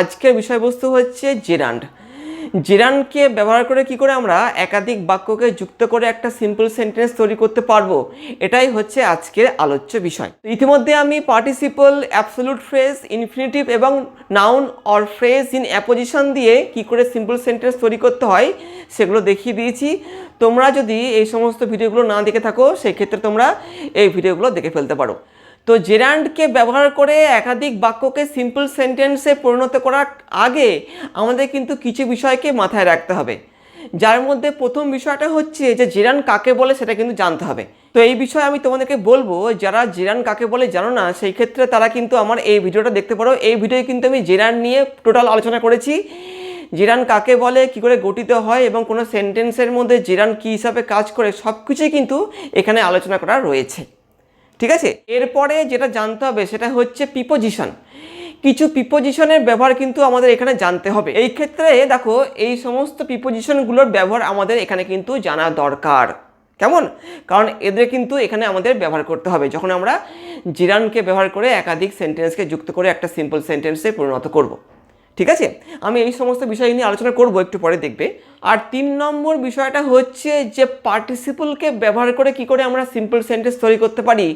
আজকের বিষয়বস্তু হচ্ছে জেরান্ড। জেরান্ডকে ব্যবহার করে কি করে আমরা একাধিক বাক্যকে যুক্ত করে একটা সিম্পল সেন্টেন্স তৈরি করতে পারব? এটাই হচ্ছে আজকের আলোচ্য বিষয়। ইতিমধ্যে আমি পার্টিসিপল অ্যাবসোলুট ফ্রেজ ইনফিনিটিভ এবং noun or phrase in apposition দিয়ে কি করে সিম্পল সেন্টেন্স তৈরি করতে হয় সেগুলো দেখিয়ে দিয়েছি। তোমরা যদি এই সমস্ত ভিডিওগুলো না দেখে থাকো, সেক্ষেত্রে তোমরা এই ভিডিওগুলো দেখে ফেলতে পারো। তো জেরান্ডকে ব্যবহার করে একাধিক বাক্যকে সিম্পল সেন্টেন্সে পরিণত করার আগে আমাদের কিন্তু কিছু বিষয়কে মাথায় রাখতে হবে। যার মধ্যে প্রথম বিষয়টা হচ্ছে যে জেরান কাকে বলে সেটা কিন্তু জানতে হবে। তো এই বিষয়ে আমি তোমাদেরকে বলব, যারা জেরান কাকে বলে জানো না, সেই ক্ষেত্রে তারা কিন্তু আমার এই ভিডিওটা দেখতে পারো। এই ভিডিওয়ে কিন্তু আমি জেরান নিয়ে টোটাল আলোচনা করেছি। জিরান কাকে বলে, কি করে গঠিত হয় এবং কোনো সেন্টেন্সের মধ্যে জিরান কী হিসাবে কাজ করে সব কিছুই কিন্তু এখানে আলোচনা করা রয়েছে। ঠিক আছে? এরপরে যেটা জানতে হবে সেটা হচ্ছে প্রিপোজিশন কিছু প্রিপোজিশনের ব্যবহার কিন্তু আমাদের এখানে জানতে হবে। এই ক্ষেত্রে দেখো, এই সমস্ত প্রিপোজিশনগুলোর ব্যবহার আমাদের এখানে কিন্তু জানা দরকার। কেমন? কারণ এদের কিন্তু এখানে আমাদের ব্যবহার করতে হবে। যখন আমরা জিরানকে ব্যবহার করে একাধিক সেন্টেন্সকে যুক্ত করে একটা সিম্পল সেন্টেন্সে পরিণত করব। ঠিক আছে? আমি এই সমস্ত বিষয় নিয়ে আলোচনা করব একটু পরে দেখবে। আর তিন নম্বর বিষয়টা হচ্ছে যে পার্টিসিপলকে ব্যবহার করে কি করে আমরা সিম্পল সেন্টেন্স তৈরি করতে পারি,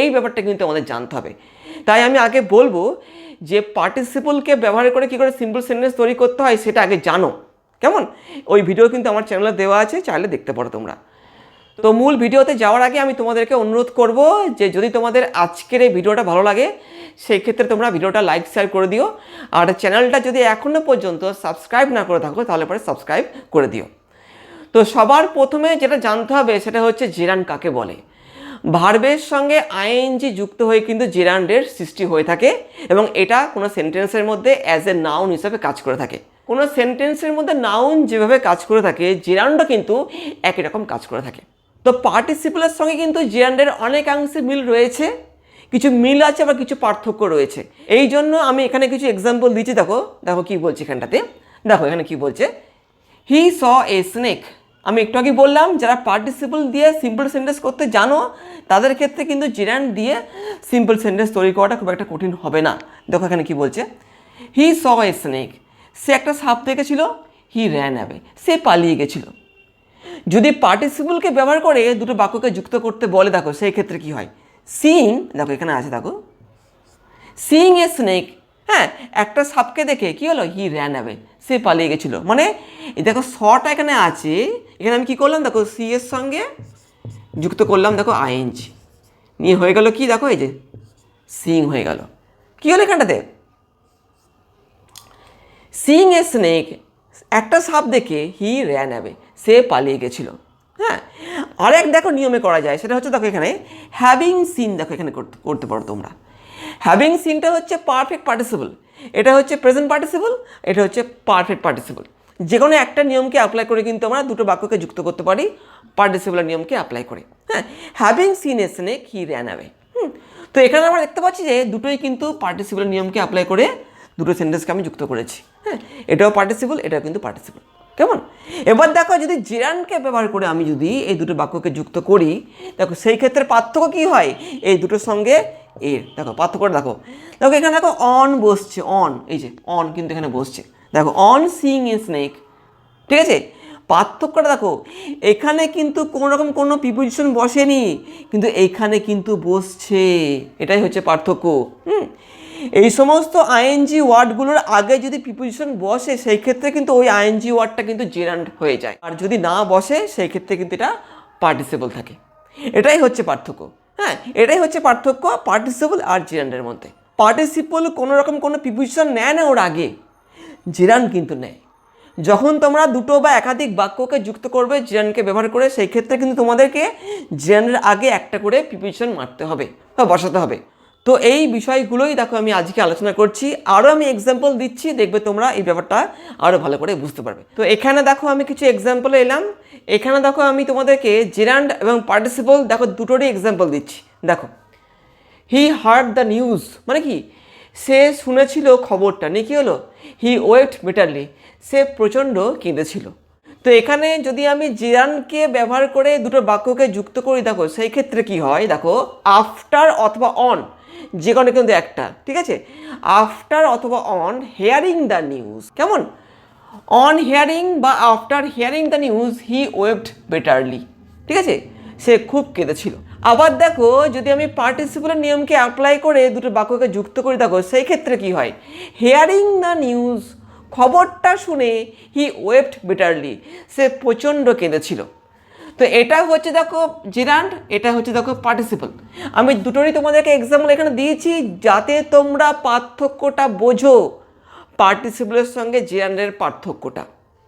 এই ব্যাপারটা কিন্তু আমাদের জানতে হবে। তাই আমি আগে বলব যে পার্টিসিপলকে ব্যবহার করে কি করে সিম্পল সেন্টেন্স তৈরি করতে হয় সেটা আগে জানো। কেমন? ওই ভিডিও কিন্তু আমার চ্যানেলে দেওয়া আছে, চাইলে দেখতে পারো তোমরা। তো মূল ভিডিওতে যাওয়ার আগে আমি তোমাদেরকে অনুরোধ করব যে যদি তোমাদের আজকের এই ভিডিওটা ভালো লাগে, সেই ক্ষেত্রে তোমরা ভিডিওটা লাইক শেয়ার করে দিও। আর চ্যানেলটা যদি এখনও পর্যন্ত সাবস্ক্রাইব না করে থাকো, তাহলে পরে সাবস্ক্রাইব করে দিও। তো সবার প্রথমে যেটা জানতে হবে, সেটা হচ্ছে জেরান কাকে বলে? ভার্বের সঙ্গে আইএনজি যুক্ত হয়ে কিন্তু জেরান্ডের সৃষ্টি হয়ে থাকে এবং এটা কোনো সেন্টেন্সের মধ্যে অ্যাজ এ নাউন হিসাবে কাজ করে থাকে। কোনো সেন্টেন্সের মধ্যে নাউন যেভাবে কাজ করে থাকে জেরান্ডও কিন্তু একই রকম কাজ করে থাকে। তো পার্টিসিপলের সঙ্গে কিন্তু জেরান্ডের অনেকাংশে মিল রয়েছে। কিছু মিল আছে আবার কিছু পার্থক্য রয়েছে। এই জন্য আমি এখানে কিছু এক্সাম্পল দিচ্ছি। দেখো দেখো কি বলছে এখানটাতে। দেখো এখানে কি বলছে। হি স এ স্নেক আমি একটু আগে বললাম, যারা পার্টিসিপল দিয়ে সিম্পল সেন্টেন্স করতে জানো, তাদের ক্ষেত্রে কিন্তু জিরান দিয়ে সিম্পল সেন্টেন্স তৈরি করাটা খুব একটা কঠিন হবে না। দেখো এখানে কি বলছে। হি স এ স্নেক সে একটা সাপ দেখেছিল হি র্যান অ্যাবে সে পালিয়ে গেছিল। যদি পার্টিসিপলকে ব্যবহার করে দুটো বাক্যকে যুক্ত করতে বলে, দেখো, সেই ক্ষেত্রে কি হয়? সিং দেখো, এখানে আছে, দেখো। সিং এ স্নেক হ্যাঁ একটা সাপকে দেখে কি হলো? হি র্যান অ্যাওয়ে সে পালিয়ে গেছিল। মানে দেখো শটা এখানে আছে, এখানে আমি কি করলাম? দেখো সি এর সঙ্গে যুক্ত করলাম, দেখো আইএনজি নিয়ে হয়ে গেল কি? দেখো, এই যে সিং হয়ে গেল। কি হলো এখানটাতে? সিং এ স্নেক একটা সাপ দেখে হি র্যান অ্যাওয়ে সে পালিয়ে গেছিল। হ্যাঁ আরেক দেখো নিয়মে করা যায়, সেটা হচ্ছে দেখো এখানে হ্যাভিং সিন দেখো এখানে করতে পারো তোমরা। হ্যাভিং সিনটা হচ্ছে পারফেক্ট পার্টিসিপল এটা হচ্ছে প্রেজেন্ট পার্টিসিপল এটা হচ্ছে পারফেক্ট পার্টিসিপল যে কোনো একটা নিয়মকে অ্যাপ্লাই করে কিন্তু আমরা দুটো বাক্যকে যুক্ত করতে পারি পার্টিসিপলের নিয়মকে অ্যাপ্লাই করে। হ্যাঁ having seen a snake he ran away তো এখানে আমরা দেখতে পাচ্ছি যে দুটোই কিন্তু পার্টিসিপলের নিয়মকে অ্যাপ্লাই করে দুটো সেন্টেন্সকে আমি যুক্ত করেছি। হ্যাঁ এটাও পার্টিসিপল এটাও কিন্তু পার্টিসিপল কেমন? এবার দেখো যদি জিরানকে ব্যবহার করে আমি যদি এই দুটো বাক্যকে যুক্ত করি, দেখো সেই ক্ষেত্রে পার্থক্য কী হয়? এই দুটোর সঙ্গে এর। দেখো, পার্থক্যটা দেখো। দেখো, এখানে দেখো অন বসছে অন এই যে অন কিন্তু এখানে বসছে। দেখো অন সিং ইন স্নেক ঠিক আছে? পার্থক্যটা দেখো, এখানে কিন্তু কোনো রকম কোনো প্রিপোজিশন বসেনি, কিন্তু এইখানে কিন্তু বসছে। এটাই হচ্ছে পার্থক্য। হুম? এই সমস্ত আইএনজি ওয়ার্ডগুলোর আগে যদি প্রিপোজিশন বসে, সেই ক্ষেত্রে কিন্তু ওই আইএনজি ওয়ার্ডটা কিন্তু জেরান্ড হয়ে যায়। আর যদি না বসে, সেই ক্ষেত্রে কিন্তু এটা পার্টিসিপল থাকে। এটাই হচ্ছে পার্থক্য। হ্যাঁ এটাই হচ্ছে পার্থক্য পার্টিসিপল আর জেরান্ডের মধ্যে। পার্টিসিপল কোনো রকম কোনো প্রিপোজিশন নেয় না ওর আগে। জেরান কিন্তু নেয়। যখন তোমরা দুটো বা একাধিক বাক্যকে যুক্ত করবে জেরানকে ব্যবহার করে, সেই ক্ষেত্রে কিন্তু তোমাদেরকে জেরানের আগে একটা করে প্রিপোজিশন মারতে হবে বা বসাতে হবে। তো এই বিষয়গুলোই দেখো আমি আজকে আলোচনা করছি। আরও আমি এক্সাম্পল দিচ্ছি, দেখবে তোমরা এই ব্যাপারটা আরও ভালো করে বুঝতে পারবে। তো এখানে দেখো আমি কিছু এক্সাম্পল এলাম। এখানে দেখো আমি তোমাদেরকে জেরান্ড এবং পার্টিসিপল দেখো দুটোরই এক্সাম্পল দিচ্ছি। দেখো হি হার্ড দ্য নিউজ মানে কি? সে শুনেছিল খবরটা। নিয়ে কী হলো? হি ওয়েট বেটারলি সে প্রচণ্ড কেঁদেছিল। তো এখানে যদি আমি জিরানকে ব্যবহার করে দুটো বাক্যকে যুক্ত করি, দেখো সেই ক্ষেত্রে কি হয়? দেখো আফটার অথবা অন যে কোনো কিন্তু একটা, ঠিক আছে? আফটার অথবা অন হেয়ারিং দ্য নিউজ কেমন? অন হিয়ারিং বা after hearing the news he behaved betterly ঠিক আছে? সে খুব কেঁদেছিল। আবার দেখো, যদি আমি পার্টিসিপেলের নিয়মকে অ্যাপ্লাই করে দুটো বাক্যকে যুক্ত করে, দেখো, সেই ক্ষেত্রে কি হয়? হেয়ারিং দ্য নিউজ খবরটা শুনে হি ওয়েবড বেটারলি সে প্রচণ্ড কেঁদেছিল। তো এটা হচ্ছে দেখো জিরান্ড এটা হচ্ছে দেখো পার্টিসিপল আমি দুটোরই তোমাদেরকে এক্সাম্পল এখানে দিয়েছি যাতে তোমরা পার্থক্যটা বোঝো। পার্টিসিপলের সঙ্গে জিরান্ডের পার্থক্যটা।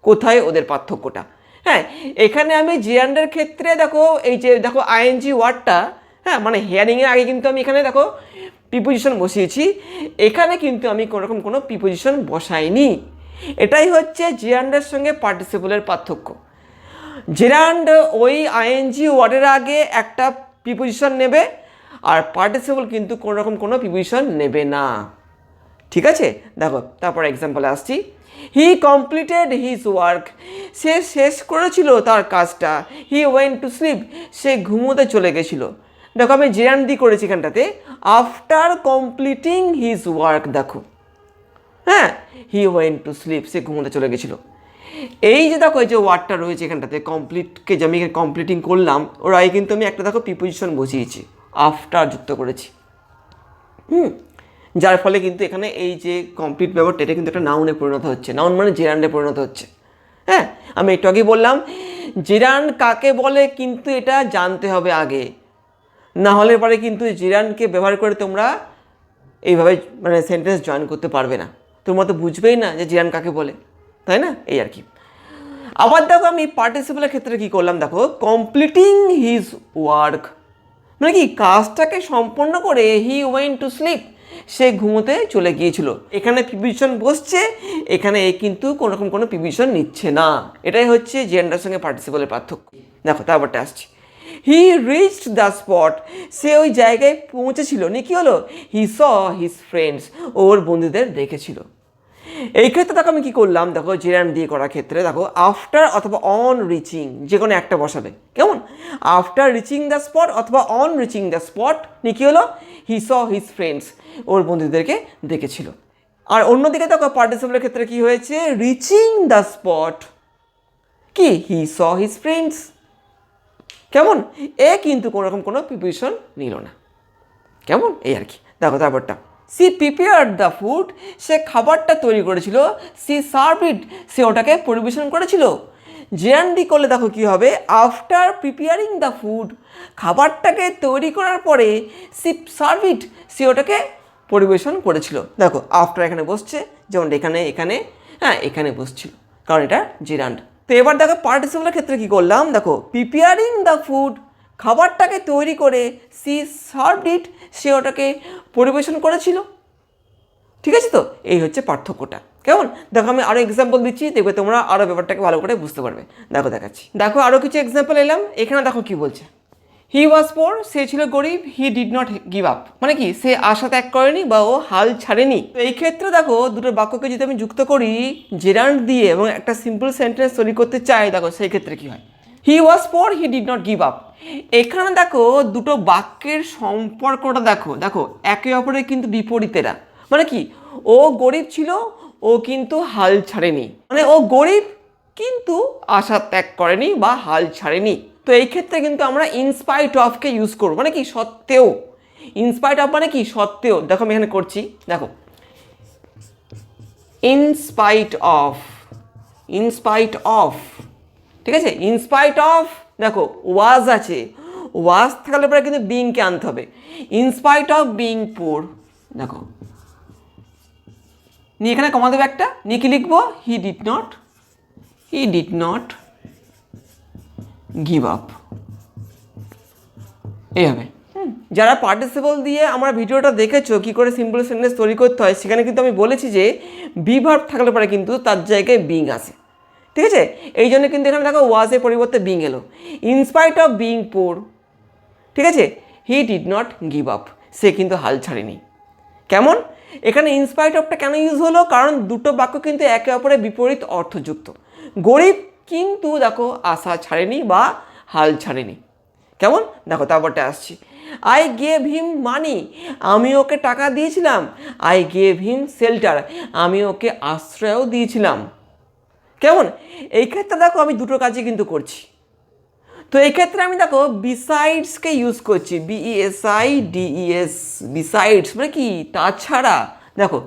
কোথায় ওদের পার্থক্যটা? হ্যাঁ এখানে আমি জিরান্ডের ক্ষেত্রে দেখো এই যে দেখো আইএনজি ওয়ার্ডটা হ্যাঁ মানে হিয়ারিংয়ের আগে কিন্তু আমি এখানে দেখো প্রিপোজিশন বসিয়েছি। এখানে কিন্তু আমি কোনোরকম কোনো প্রিপোজিশন বসাইনি। এটাই হচ্ছে জিরান্ডের সঙ্গে পার্টিসিপলের পার্থক্য। জেরান্ড ওই আইএনজি ওয়ার্ডের আগে একটা প্রিপোজিশন নেবে, আর পার্টিসিপল কিন্তু কোনো রকম কোনো প্রিপোজিশন নেবে না। ঠিক আছে? দেখো, তারপর এক্সাম্পলে আসছি। হি কমপ্লিটেড হিজ ওয়ার্ক সে শেষ করেছিল তার কাজটা। হি ওয়েন টু স্লিপ সে ঘুমোতে চলে গেছিল। দেখো, আমি জেরান দি করেছি এখানটাতে। আফটার কমপ্লিটিং হিজ ওয়ার্ক দেখো। হ্যাঁ? হি ওয়েন টু স্লিপ সে ঘুমোতে চলে গেছিল। এই যে দেখো, এই যে ওয়ার্ডটা রয়েছে এখানটাতে কমপ্লিটকে যে আমি কমপ্লিটিং করলাম, ওর আগে কিন্তু আমি একটা দেখো প্রিপোজিশন বসিয়েছি আফটার যুক্ত করেছি। হুম? যার ফলে কিন্তু এখানে এই যে কমপ্লিট ব্যাপারটা এটা কিন্তু একটা নাউনে পরিণত হচ্ছে। নাউন মানে জেরান্ডে পরিণত হচ্ছে। হ্যাঁ? আমি একটু আগেই বললাম জেরান কাকে বলে কিন্তু এটা জানতে হবে আগে। না হলে পরে কিন্তু জিরানকে ব্যবহার করে তোমরা এইভাবে মানে সেন্টেন্স জয়েন করতে পারবে না। তোমরা তো বুঝবেই না যে জিরান কাকে বলে, তাই না? এই আর কি। আবার দেখো আমি পার্টিসিপেলের ক্ষেত্রে কি করলাম? দেখো কমপ্লিটিং হিজ ওয়ার্ক মানে কি, কাজটাকে সম্পন্ন করে হি ওয়েন টু স্লিপ সে ঘুমোতে চলে গিয়েছিল। এখানে প্রিভিশন বসছে, এখানে এ কিন্তু কোনো রকম কোনো প্রিভিশন নিচ্ছে না। এটাই হচ্ছে জেন্ডার সঙ্গে পার্টিসিপেলের পার্থক্য। দেখো, তারপরটা আসছি। হি রিচড দ্য স্পট সে ওই জায়গায় পৌঁছেছিল। নিয়ে কী হলো? হি স হিজ ফ্রেন্ডস ওর বন্ধুদের দেখেছিল। এই ক্ষেত্রে দেখো আমি কী করলাম? দেখো জেরান দিয়ে করার ক্ষেত্রে দেখো আফটার অথবা অন রিচিং যে কোনো একটা বসাবে। কেমন? আফটার রিচিং দ্য স্পট অথবা অন রিচিং দ্য স্পট নিয়ে কী হলো? হি স হিজ ফ্রেন্ডস ওর বন্ধুদেরকে দেখেছিল আর অন্যদিকে দেখো পার্টিসিপেলের ক্ষেত্রে কি হয়েছে? রিচিং দ্য স্পট কি? হি স হিজ ফ্রেন্ডস কেমন? এ কিন্তু কোনোরকম কোনো প্রিপারেশন নিল না। কেমন? এই আর কি। দেখো তারপরটা। সি প্রিপেয়ার দ্য ফুড সে খাবারটা তৈরি করেছিল, সি সার্ভ ইট সে ওটাকে পরিবেশন করেছিল। জেআনডি করলে দেখো কী হবে আফটার প্রিপেয়ারিং দ্য ফুড খাবারটাকে তৈরি করার পরে সি সার্ভ ইট সে ওটাকে পরিবেশন করেছিল। দেখো আফটার এখানে বসছে, যেমন এখানে এখানে হ্যাঁ এখানে বসছিল, কারণ এটা জিরান্ড তো এবার দেখো পার্টিসিপেলের ক্ষেত্রে কী করলাম, দেখো প্রিপেয়ারিং দ্য ফুড খাবারটাকে তৈরি করে সি সার্ভ ইট, সে ওটাকে পরিবেশন করেছিল। ঠিক আছে তো? এই হচ্ছে পার্থক্যটা। কেমন? দেখো আমি আরও এক্সাম্পল দিচ্ছি, দেখবে তোমরা আরও ব্যাপারটাকে ভালো করে বুঝতে পারবে। দেখো, দেখাচ্ছি। দেখো আরও কিছু এক্সাম্পল এলাম। এখানে দেখো কি বলছে। হি ওয়াজ পোর সে ছিল গরিব he did not give up মানে কি? সে আশা ত্যাগ করেনি বা ও হাল ছাড়েনি। তো এই ক্ষেত্রে দেখো, দুটো বাক্যকে যদি আমি যুক্ত করি জেরান্ড দিয়ে এবং একটা সিম্পল সেন্টেন্স তৈরি করতে চাই, দেখো সেই ক্ষেত্রে কি হয়? He was poor he did not give up এখানে দেখো, দুটো বাক্যের সম্পর্কটা দেখো দেখো, একে অপরের কিন্তু বিপরীতেরা মানে কি? ও গরিব ছিল, ও কিন্তু হাল ছাড়েনি। মানে ও গরিব, কিন্তু আশা ত্যাগ করেনি বা হাল ছাড়েনি। তো এই ক্ষেত্রে কিন্তু আমরা ইনস্পাইট অফকে ইউজ করব। মানে কি? সত্ত্বেও। ইনস্পাইট অফ মানে কি? সত্ত্বেও। দেখো আমি এখানে করছি। দেখো। ইনস্পাইট অফ ইনস্পাইট অফ ঠিক আছে? ইনস্পাইট অফ দেখো ওয়াজ আছে। ওয়াজ থাকলে পরে কিন্তু বিংকে আনতে হবে। ইনস্পাইট অফ বিং পোর দেখো। নিয়ে এখানে কমা দেবে একটা। নিয়ে কি লিখব? He did not he did not give up এই হবে। যারা পার্টিসিপল দিয়ে আমার ভিডিওটা দেখেছ, কি করে সিম্পল সেন্টেন্স তৈরি করতে হয়, সেখানে কিন্তু আমি বলেছি যে বি ভার্ব থাকলে পরে কিন্তু তার জায়গায় বিং আসে ঠিক আছে? এই জন্য কিন্তু এখানে দেখো ওয়াজের পরিবর্তে বিং এলো। ইনস্পাইট অফ বিং পোর ঠিক আছে? He did not give up সে কিন্তু হাল ছাড়েনি। কেমন? এখানে ইনস্পাইট অফটা কেন ইউজ হলো? কারণ দুটো বাক্য কিন্তু একে অপরের বিপরীত অর্থযুক্ত। গরিব কিন্তু দেখো আশা ছাড়েনি বা হাল ছাড়েনি। কেমন? দেখো, তারপরটা আসছি। আই গেভ হিম মানি আমি ওকে টাকা দিয়েছিলাম। আই গেভ হিম শেল্টার আমি ওকে আশ্রয়ও দিয়েছিলাম। কেমন? এই ক্ষেত্রে দেখো আমি দুটো কাজই কিন্তু করছি। তো এই ক্ষেত্রে আমি দেখো বিসাইডসকে ইউজ করছি। বিইএসআই ডিইএস বিসাইডস মানে কি? তাছাড়া দেখো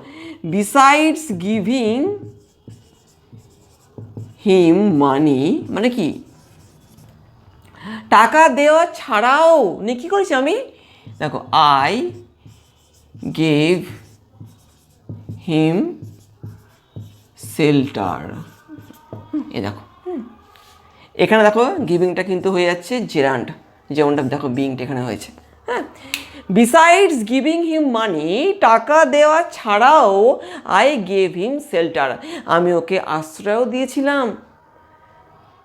বিসাইডস গিভিং হিম মানি মানে কি? টাকা দেওয়া ছাড়াও, নে কী করেছি আমি? দেখো আই গেভ হিম শেল্টার এ দেখো। এখানে দেখো গিভিংটা কিন্তু হয়ে যাচ্ছে জেরান্ড যেমনটা দেখো বিংটা এখানে হয়েছে। হ্যাঁ? বিসাইডস গিভিং হিম মানি টাকা দেওয়া ছাড়াও আই গেভ হিম শেল্টার আমি ওকে আশ্রয়ও দিয়েছিলাম।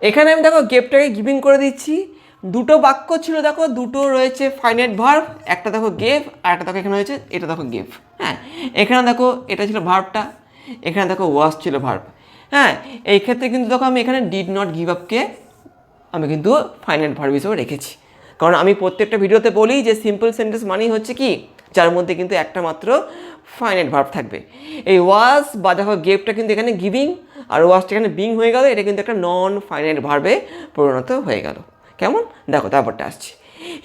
এখানে আমি দেখো গেপটাকে গিভিং করে দিচ্ছি। দুটো বাক্য ছিল দেখো দুটো রয়েছে ফাইনাইট ভার্ব একটা দেখো গেভ আর একটা দেখো এখানে হয়েছে এটা দেখো গেভ হ্যাঁ? এখানে দেখো এটা ছিল ভার্বটা এখানে দেখো ওয়াশ ছিল ভার্ব হ্যাঁ এই ক্ষেত্রে কিন্তু দেখো আমি এখানে ডিড নট গিভ আপকে আমি কিন্তু ফাইনাইট ভার্ব হিসেবে রেখেছি। কারণ আমি প্রত্যেকটা ভিডিওতে বলি যে সিম্পল সেন্টেন্স মানেই হচ্ছে কি? যার মধ্যে কিন্তু একটা মাত্র ফাইনাইট ভার্ব থাকবে। এই ওয়াজ বা দেখো গেভটা কিন্তু এখানে গিভিং আর ওয়াজটা এখানে বিং হয়ে গেল, এটা কিন্তু একটা নন ফাইনাইট ভার্বে পরিণত হয়ে গেল। কেমন? দেখো, তারপরটা আসছে।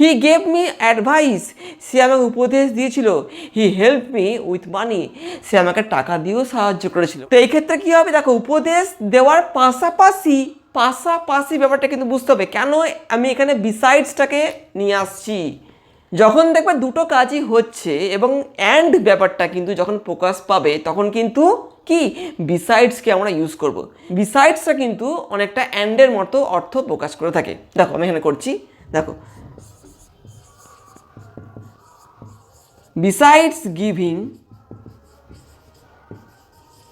হি গেভ মি অ্যাডভাইস সে আমাকে উপদেশ দিয়েছিল। He help me with money সে আমাকে টাকা দিয়েও সাহায্য করেছিল। তো এই ক্ষেত্রে কী হবে? দেখো, উপদেশ দেওয়ার পাশাপাশি পাশাপাশি ব্যাপারটা কিন্তু বুঝতে হবে। কেন আমি এখানে বিসাইডসটাকে নিয়ে আসছি? যখন দেখবে দুটো কাজই হচ্ছে এবং অ্যান্ড ব্যাপারটা কিন্তু যখন প্রকাশ পাবে, তখন কিন্তু কি? বিসাইডসকে আমরা ইউজ করব। বিসাইডসটা কিন্তু অনেকটা অ্যান্ডের মতো অর্থ প্রকাশ করে থাকে। দেখো, আমি এখানে করছি। দেখো besides giving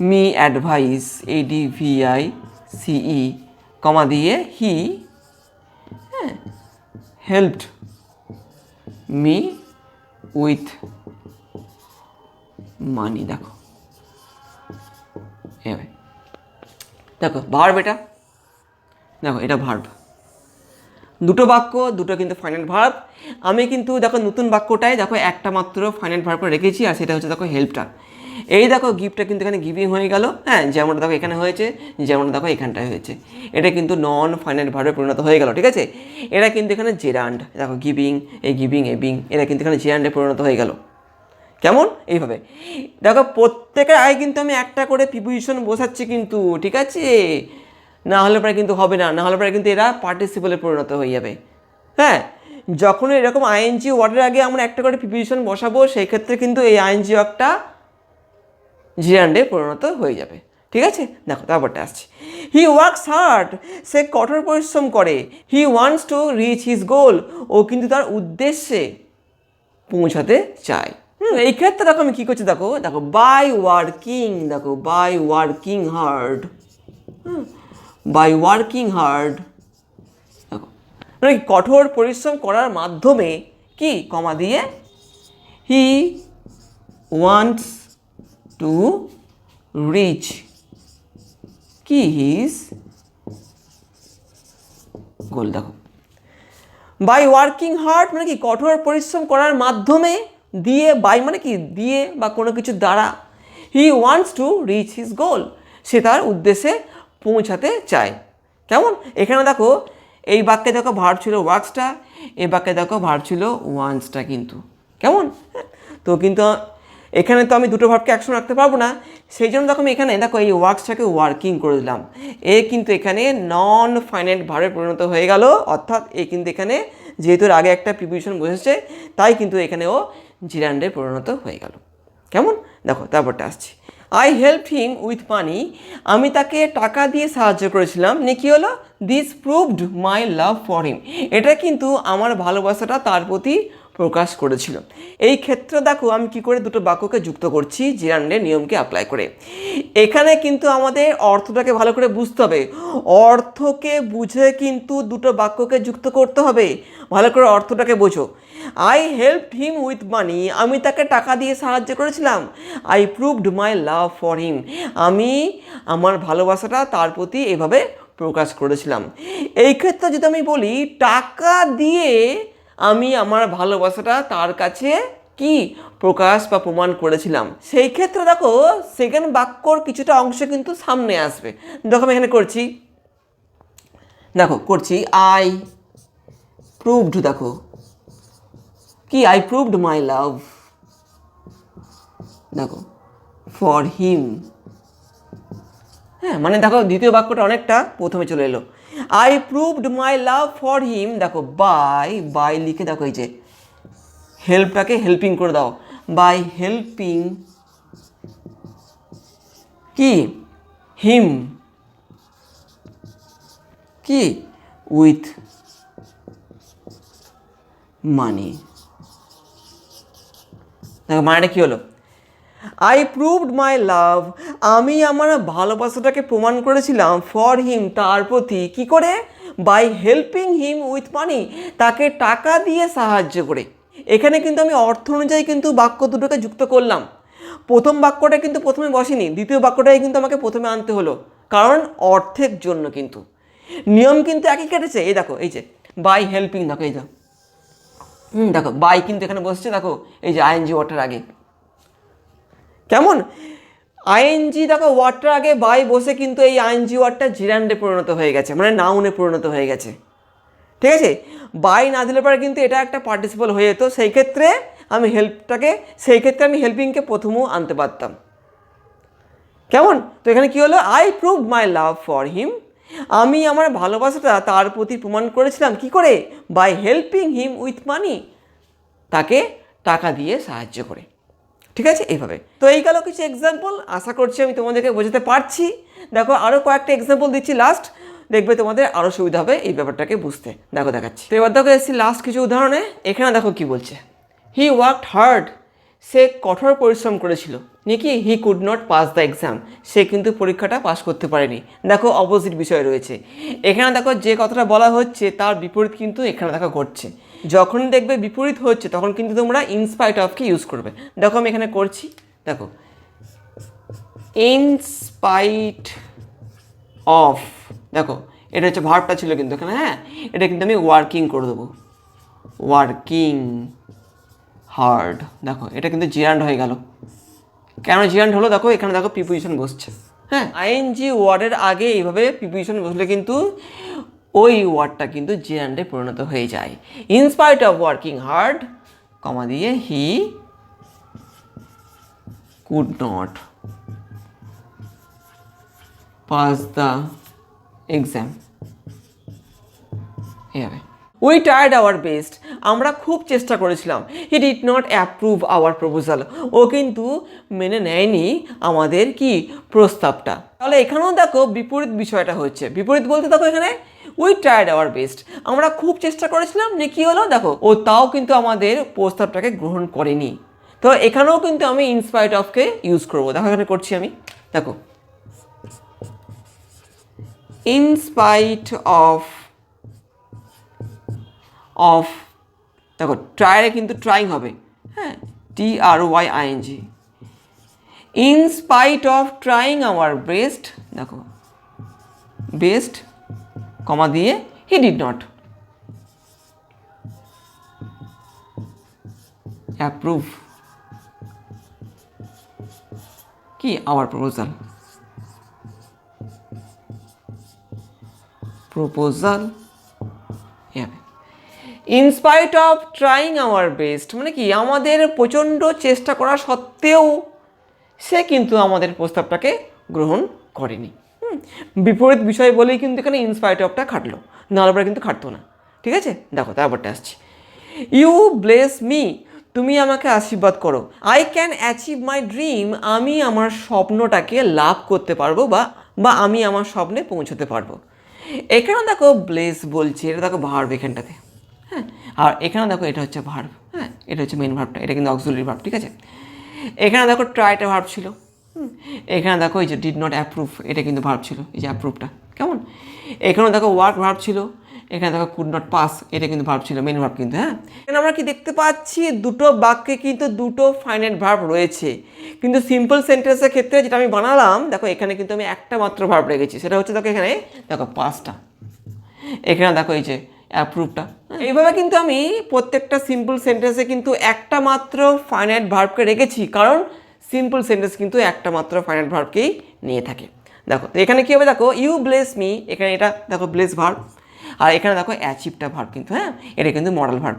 me advice A D V I C E comma দিয়ে he helped me with money দেখো। এভাবে। দেখো ভার্ব এটা। দেখো, এটা ভার্ব দুটো বাক্য, দুটো কিন্তু ফাইনাল ভার্ব আমি কিন্তু দেখো নতুন বাক্যটায় দেখো একটা মাত্র ফাইনাল ভার্ব রেখেছি, আর সেটা হচ্ছে দেখো হেল্পটা এই দেখো গিফটটা কিন্তু এখানে গিভিং হয়ে গেল হ্যাঁ যেমনটা দেখো এখানে হয়েছে, যেমনটা দেখো এখানটায় হয়েছে। এটা কিন্তু নন ফাইনাল ভার্বে পরিণত হয়ে গেল, ঠিক আছে? এটা কিন্তু এখানে জেরান্ড দেখো গিভিং এই গিভিং এ বিং এটা কিন্তু এখানে জেরান্ডে পরিণত হয়ে গেল। কেমন? এইভাবে। দেখো প্রত্যেকের আগে কিন্তু আমি একটা করে প্রিপোজিশন বসাচ্ছি কিন্তু, ঠিক আছে? না হলে পরে কিন্তু হবে না না হলে পরে কিন্তু এরা পার্টিসিপলে পরিণত হয়ে যাবে। হ্যাঁ যখন এরকম আইএনজি ওয়ার্ডের আগে আমরা একটা করে প্রিপোজিশন বসাবো, সেই ক্ষেত্রে কিন্তু এই আইএনজি ওয়ার্কটা জিরান্ডে পরিণত হয়ে যাবে। ঠিক আছে? দেখো, তারপরটা আসছে। হি ওয়ার্কস হার্ড সে কঠোর পরিশ্রম করে। He wants to reach his goal ও কিন্তু তার উদ্দেশ্যে পৌঁছাতে চায়। হুম, এই ক্ষেত্রে দেখো আমি কী করছি, দেখো দেখো বাই ওয়ার্কিং দেখো by working hard by working hard কঠোর পরিশ্রম করার মাধ্যমে কি কমা দিয়ে? হি ওয়ান্টস টু রিচ কি হিজ গোল দেখো। বাই ওয়ার্কিং হার্ড মানে কি কঠোর পরিশ্রম করার মাধ্যমে দিয়ে বাই মানে কি দিয়ে বা কোনো কিছু দ্বারা। He wants to reach his goal সে তার উদ্দেশ্যে পৌঁছাতে চায়। কেমন? এখানে দেখো, এই বাক্যে দেখো ভার্ব ছিল ওয়ার্কসটা এই বাক্যে দেখো ভার্ব ছিল ওয়ান্সটা কিন্তু। কেমন? তো কিন্তু এখানে তো আমি দুটো ভাবকে একসঙ্গে রাখতে পারব না। সেই জন্য দেখো আমি এখানে দেখো এই ওয়ার্কসটাকে ওয়ার্কিং করে দিলাম। এ কিন্তু এখানে নন ফাইনাইট ভাবে পরিণত হয়ে গেল। অর্থাৎ এ কিন্তু এখানে যেহেতু আগে একটা প্রিপিউশন বসেছে, তাই কিন্তু এখানে ও জিরান্ডে পরিণত হয়ে গেল। কেমন? দেখো, তারপরটা আসছি। I help him with money আমি তাকে টাকা দিয়ে সাহায্য করেছিলাম। নে কী হলো? This proved my love for him এটা কিন্তু আমার ভালোবাসাটা তার প্রতি প্রকাশ করেছিল। এই ক্ষেত্রে দেখো, আমি কি করে দুটো বাক্যকে যুক্ত করছি জিরান্ডের নিয়মকে অ্যাপ্লাই করে। এখানে কিন্তু আমাদের অর্থটাকে ভালো করে বুঝতে হবে। অর্থকে বুঝে কিন্তু দুটো বাক্যকে যুক্ত করতে হবে। ভালো করে অর্থটাকে বোঝো। I help him with money আমি তাকে টাকা দিয়ে সাহায্য করেছিলাম। I proved my love for him আমি আমার ভালোবাসাটা তার প্রতি এভাবে প্রকাশ করেছিলাম। এই ক্ষেত্রে যদি আমি বলি, টাকা দিয়ে আমি আমার ভালোবাসাটা তার কাছে কি প্রকাশ বা প্রমাণ করেছিলাম? সেই ক্ষেত্রে দেখো সেকেন্ড বাক্যর কিছুটা অংশ কিন্তু সামনে আসবে। দেখো আমি এখানে করছি। দেখো, করছি আই প্রুভড দেখো। কি? আই প্রুভড মাই লাভ দেখো ফর হিম হ্যাঁ মানে দেখো, দ্বিতীয় বাক্যটা অনেকটা প্রথমে চলে এলো। I proved my love for him দেখো বাই বাই লিখে দেখো এই যে হেল্পটাকে হেল্পিং করে দাও। বাই হেল্পিং কি? হিম কি? উইথ মানি দেখো, মানেটা কী হলো? আই প্রুভড মাই লাভ আমি আমার ভালোবাসাটাকে প্রমাণ করেছিলাম ফর হিম তার প্রতি। কি করে? By helping him with money তাকে টাকা দিয়ে সাহায্য করে। এখানে কিন্তু আমি অর্থ অনুযায়ী কিন্তু বাক্য দুটোকে যুক্ত করলাম। প্রথম বাক্যটা কিন্তু প্রথমে বসেনি, দ্বিতীয় বাক্যটাই কিন্তু আমাকে প্রথমে আনতে হলো, কারণ অর্থের জন্য কিন্তু। নিয়ম কিন্তু একই কেটেছে, এই দেখো, এই যে বাই হেল্পিং দেখো, এই দেখো হুম, দেখো বাই কিন্তু এখানে বসছে, দেখো, এই যে আইএনজি ওয়াটার আগে। কেমন? আইএনজি দেখো ওয়ার্ডটার আগে বাই বসে কিন্তু এই আইএনজি ওয়ার্ডটা জিরান্ডে পরিণত হয়ে গেছে মানে নাউনে পরিণত হয়ে গেছে। ঠিক আছে? বাই না দিলে পরে কিন্তু এটা একটা পার্টিসিপল হয়ে যেত, সেই ক্ষেত্রে আমি হেল্পটাকে, সেই ক্ষেত্রে আমি হেল্পিংকে প্রথমও আনতে পারতাম। কেমন? তো এখানে কি হলো? I prove my love for him আমি আমার ভালোবাসাটা তার প্রতি প্রমাণ করেছিলাম। কি করে? By helping him with money তাকে টাকা দিয়ে সাহায্য করে। ঠিক আছে? এইভাবে। তো এই গেল কিছু এক্সাম্পল আশা করছি আমি তোমাদেরকে বোঝাতে পারছি। দেখো আরও কয়েকটা এক্সাম্পল দিচ্ছি লাস্ট দেখবে তোমাদের আরও সুবিধা হবে এই ব্যাপারটাকে বুঝতে। দেখো, দেখাচ্ছি। তো এবার দেখো, এসেছি লাস্ট কিছু উদাহরণে। এখানে দেখো কি বলছে। হি ওয়ার্কড হার্ড সে কঠোর পরিশ্রম করেছিল। নাকি he could not pass the exam সে কিন্তু পরীক্ষাটা পাস করতে পারেনি। দেখো অপোজিট বিষয় রয়েছে। এখানে দেখো, যে কথাটা বলা হচ্ছে, তার বিপরীত কিন্তু এখানে দেখো ঘটছে। যখন দেখবে বিপরীত হচ্ছে, তখন কিন্তু তোমরা ইনস্পাইট অফকে ইউজ করবে। দেখো আমি এখানে করছি, দেখো। ইনস্পাইট অফ দেখো, এটা হচ্ছে ভার্বটা ছিল কিন্তু এখানে হ্যাঁ? এটা কিন্তু আমি ওয়ার্কিং করে দেবো। ওয়ার্কিং হার্ড দেখো, এটা কিন্তু জিরান্ড হয়ে গেল। কেন জিরান্ড হলো? দেখো, এখানে দেখো প্রিপোজিশন বসছে হ্যাঁ? আইএনজি ওয়ার্ডের আগে এইভাবে প্রিপোজিশন বসলে কিন্তু ওই ওয়ার্ডটা কিন্তু জিরান্ডে পরিণত হয়ে যায়। In spite of working hard comma দিয়ে he could not pass the exam এভাবে। উই টায়ার্ড আওয়ার বেস্ট আমরা খুব চেষ্টা করেছিলাম। He did not approve our proposal ও কিন্তু মেনে নেয়নি আমাদের কি প্রস্তাবটা। তাহলে এখানেও দেখো বিপরীত বিষয়টা হচ্ছে। বিপরীত বলতে দেখো এখানে উই টায়ার্ড আওয়ার বেস্ট আমরা খুব চেষ্টা করেছিলাম, যে কী হলো? দেখো, ও তাও কিন্তু আমাদের প্রস্তাবটাকে গ্রহণ করেনি। তো এখানেও কিন্তু আমি ইনস্পাইট অফকে ইউজ করব। দেখো, এখানে করছি আমি। দেখো। In অফ of দেখো ট্রায়ারে কিন্তু ট্রাইং হবে। হ্যাঁ T R Y I N G in spite of trying our best দেখো বেস্ট কমা দিয়ে হি ডিড নট অ্যাপ্রুভ কি our proposal proposal in spite of trying our best মানে কি, আমাদের প্রচণ্ড চেষ্টা করা সত্ত্বেও সে কিন্তু আমাদের প্রস্তাবটাকে গ্রহণ করেনি। বিপরীত বিষয় বলেই কিন্তু এখানে ইনস্পাইট অফটা খাটলো, নাহলে পরে কিন্তু খাটতো না, ঠিক আছে? দেখো, তারপরটা আসছি। ইউ ব্লেস মি তুমি আমাকে আশীর্বাদ করো। I can achieve my dream আমি আমার স্বপ্নটাকে লাভ করতে পারব বা বা আমি আমার স্বপ্নে পৌঁছতে পারব। এখানে দেখো ব্লেস বলছে, এটা দেখো ভার্ব এখানটাতে। হ্যাঁ আর এখানে দেখো এটা হচ্ছে ভার্ব হ্যাঁ এটা হচ্ছে মেন ভার্বটা এটা কিন্তু অক্সিলারি ভার্ব ঠিক আছে? এখানে দেখো ট্রাইটা ভার্ব ছিল। এখানে দেখো এই যে ডিড নট অ্যাপ্রুভ এটা কিন্তু ভার্ব ছিল, এই যে অ্যাপ্রুভটা কেমন? এখানেও দেখো ওয়ার্ক ভার্ব ছিল, এখানে দেখো কুড নট পাস এটা কিন্তু ভার্ব ছিল মেন ভার্ব কিন্তু হ্যাঁ? এখানে আমরা কি দেখতে পাচ্ছি? দুটো বাক্যে কিন্তু দুটো ফাইনাইট ভার্ব রয়েছে। কিন্তু সিম্পল সেন্টেন্সের ক্ষেত্রে যেটা আমি বানালাম, দেখো এখানে কিন্তু আমি একটা মাত্র ভার্ব রেখেছি, সেটা হচ্ছে দেখো এখানে, দেখো পাঁচটা এখানে দেখো এই যে অ্যাপ্রুভটা এইভাবে কিন্তু আমি প্রত্যেকটা সিম্পল সেন্টেন্সে কিন্তু একটা মাত্র ফাইনাইট ভার্বকে রেখেছি, কারণ সিম্পল সেন্টেন্স কিন্তু একটা মাত্র ফাইনাল ভার্বকেই নিয়ে থাকে। দেখো তো এখানে কী হবে? দেখো ইউ ব্লেস মি এখানে এটা, দেখো ব্লেস ভার্ব আর এখানে দেখো অ্যাচিভটা ভার্ব কিন্তু হ্যাঁ? এটা কিন্তু মডেল ভার্ব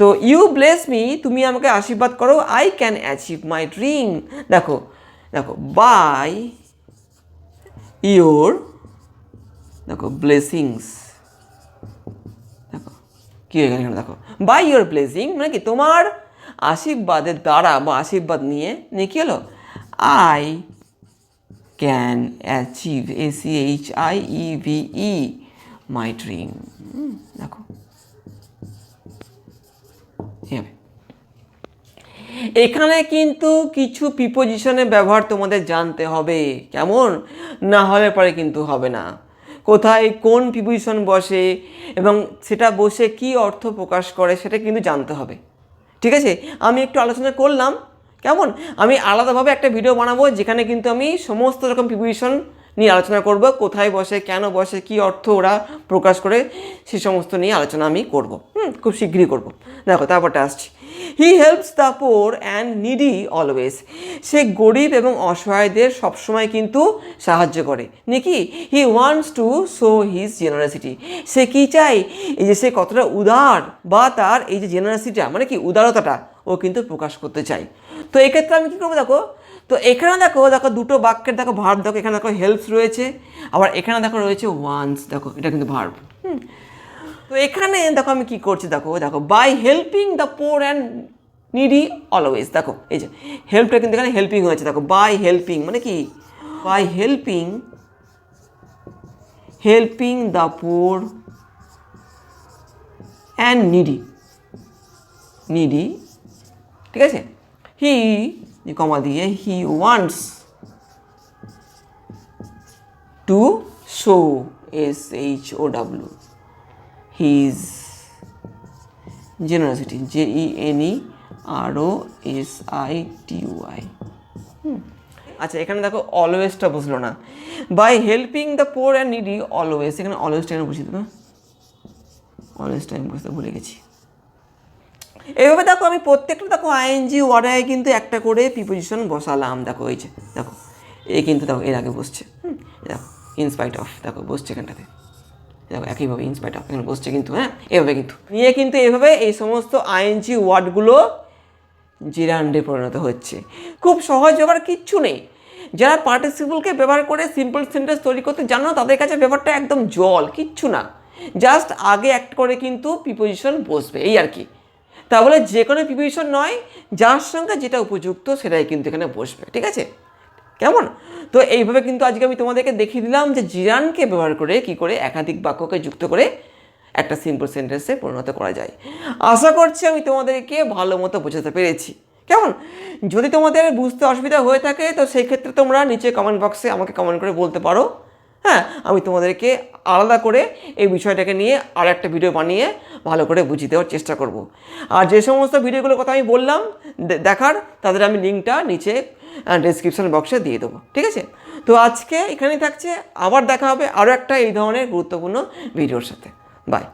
তো ইউ ব্লেস মি তুমি আমাকে আশীর্বাদ করো I can achieve my dream দেখো দেখো বাই ইয়োর দেখো ব্লেসিংস দেখো, কী এখানে? দেখো বাই ইয়োর ব্লেসিং মানে কি, তোমার আশীর্বাদের দ্বারা বা আশীর্বাদ নিয়ে নিয়ে হলো? I can achieve A C H I E V E my dream দেখো। এখানে কিন্তু কিছু প্রিপোজিশনের ব্যবহার তোমাদের জানতে হবে, কেমন? না হলে পরে কিন্তু হবে না। কোথায় কোন প্রিপোজিশন বসে এবং সেটা বসে কি অর্থ প্রকাশ করে সেটা কিন্তু জানতে হবে। ঠিক আছে? আমি একটু আলোচনা করলাম। কেমন? আমি আলাদাভাবে একটা ভিডিও বানাবো, যেখানে কিন্তু আমি সমস্ত রকম প্রিপারেশন নিয়ে আলোচনা করব, কোথায় বসে, কেন বসে, কি অর্থ ওরা প্রকাশ করে, সে সমস্ত নিয়ে আলোচনা আমি করব। হুম, খুব শীঘ্রই করব। দেখো, তারপরটা আসছি। He helps the poor and needy always সে গরিব এবং অসহায়দের সবসময় কিন্তু সাহায্য করে। নাকি? He wants to show his generosity সে কি চায়? এই যে সে কতটা উদার বা তার এই যে জেনারেসিটা মানে কি উদারতাটা, ও কিন্তু প্রকাশ করতে চায়। তো এক্ষেত্রে আমি কী করব দেখো? তো এখানে দেখো দেখো দুটো বাক্যের, দেখো ভার্ব দেখো এখানে দেখো হেল্পস রয়েছে। আবার এখানে দেখো রয়েছে ওয়ান্স দেখো এটা কিন্তু ভার্ব হুম। তো এখানে দেখো আমি কি করছি, দেখো দেখো by helping the poor and needy always দেখো, এই যে হেল্পটা কিন্তু এখানে হেল্পিং হয়েছে, দেখো বাই হেল্পিং মানে কি? By helping helping the poor and needy needy ঠিক আছে? হি কমা দিয়ে he wants to show S H O W his generosity G E N E R O S I T Y আচ্ছা এখানে দেখো অলওয়েজটা বুঝলো না। By helping the poor and needy always এখানে অলওয়েজটা এখানে বুঝিয়ে দেবো অলওয়েজটা আমি বুঝতে ভুলে গেছি। এইভাবে দেখো আমি প্রত্যেকটা দেখো আইএনজি ওয়ার্ডায় কিন্তু একটা করে প্রিপোজিশন বসালাম, দেখো এই যে, দেখো। এই কিন্তু দেখো এর আগে বসছে, হুম? দেখো ইনস্পাইট অফ দেখো, বসছে এখানটাতে। দেখো একইভাবে ইনস্পাইট অফ এখানে বসছে কিন্তু হ্যাঁ? এভাবে কিন্তু। নিয়ে কিন্তু এভাবে এই সমস্ত আইএনজি ওয়ার্ডগুলো জিরান্ডে পরিণত হচ্ছে। খুব সহজ ব্যাপার, কিচ্ছু নেই। যারা পার্টিসিপলকে ব্যবহার করে সিম্পল সেন্টেন্স তৈরি করতে জানো তাদের কাছে ব্যাপারটা একদম জল, কিচ্ছু না। জাস্ট আগে অ্যাক্ট করে কিন্তু প্রিপোজিশন বসবে, এই আর কি। তাহলে যে কোনো প্রিপোজিশন নয়, যার সঙ্গে যেটা উপযুক্ত সেটাই কিন্তু এখানে বসবে, ঠিক আছে? কেমন? তো এইভাবে কিন্তু আজকে আমি তোমাদেরকে দেখিয়ে দিলাম যে জিরানকে ব্যবহার করে কি করে একাধিক বাক্যকে যুক্ত করে একটা সিম্পল সেন্টেন্সে পরিণত করা যায়। আশা করছি আমি তোমাদেরকে ভালো মতো বোঝাতে পেরেছি। কেমন? যদি তোমাদের বুঝতে অসুবিধা হয়ে থাকে, তো সেই ক্ষেত্রে তোমরা নিচে কমেন্ট বক্সে আমাকে কমেন্ট করে বলতে পারো। হ্যাঁ আমি তোমাদেরকে আলাদা করে এই বিষয়টাকে নিয়ে আর একটা ভিডিও বানিয়ে ভালো করে বুঝিয়ে দেওয়ার চেষ্টা করব। আর যে সমস্ত ভিডিওগুলোর কথা আমি বললাম দেখার, তাদের আমি লিঙ্কটা নিচে ডিসক্রিপশন বক্সে দিয়ে দেবো, ঠিক আছে? তো আজকে এখানেই থাকছে, আবার দেখা হবে আরও একটা এই ধরনের গুরুত্বপূর্ণ ভিডিওর সাথে। বাই